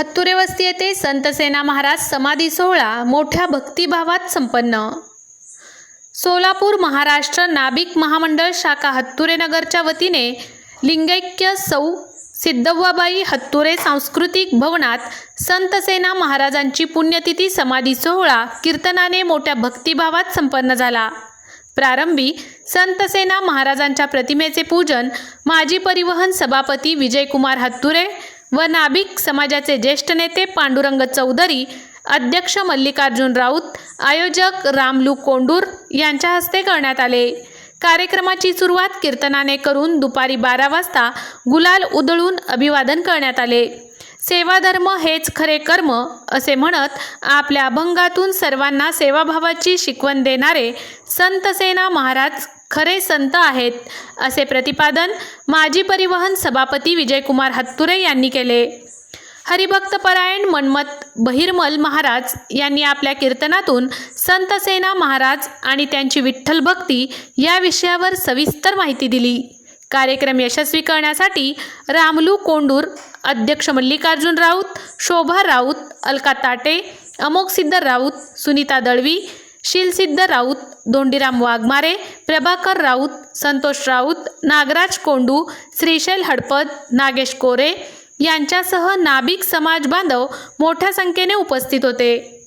हत्तुरे वस्ती येथे संत सेना महाराज समाधी सोहळा मोठ्या भक्तिभावात संपन्न. सोलापूर महाराष्ट्र नाभिक महामंडळ शाखा हत्तुरे नगरच्या वतीने लिंगैक्य सौ सिद्धव्वाबाई हत्तुरे सांस्कृतिक भवनात संत सेना महाराजांची पुण्यतिथी समाधी सोहळा कीर्तनाने मोठ्या भक्तिभावात संपन्न झाला. प्रारंभी संतसेना महाराजांच्या प्रतिमेचे पूजन माजी परिवहन सभापती विजयकुमार हत्तुरे व नाभिक समाजाचे ज्येष्ठ नेते पांडुरंग चौधरी अध्यक्ष मल्लिकार्जुन राऊत आयोजक रामलू कोंडूर यांच्या हस्ते करण्यात आले. कार्यक्रमाची सुरुवात कीर्तनाने करून दुपारी बारा वाजता गुलाल उधळून अभिवादन करण्यात आले. सेवाधर्म हेच खरे कर्म असे म्हणत आपल्या अभंगातून सर्वांना सेवाभावाची शिकवण देणारे संत सेना महाराज खरे संत आहेत असे प्रतिपादन माजी परिवहन सभापती विजयकुमार हत्तुरे यांनी केले. हरिभक्तपरायण मन्मथ बहिरमल महाराज यांनी आपल्या कीर्तनातून संतसेना महाराज आणि त्यांची विठ्ठल भक्ती या विषयावर सविस्तर माहिती दिली. कार्यक्रम यशस्वी करण्यासाठी रामलू कोंडूर अध्यक्ष मल्लिकार्जुन राऊत शोभा राऊत अलका ताटे अमोक सिद्ध राऊत सुनीता दळवी शीलसिद्ध राऊत धोंडीराम वाघमारे प्रभाकर राऊत संतोष राऊत नागराज कोंडू श्रीशैल हडपद नागेश कोरे यांच्यासह नाभिक समाज बांधव मोठ्या संख्येने उपस्थित होते.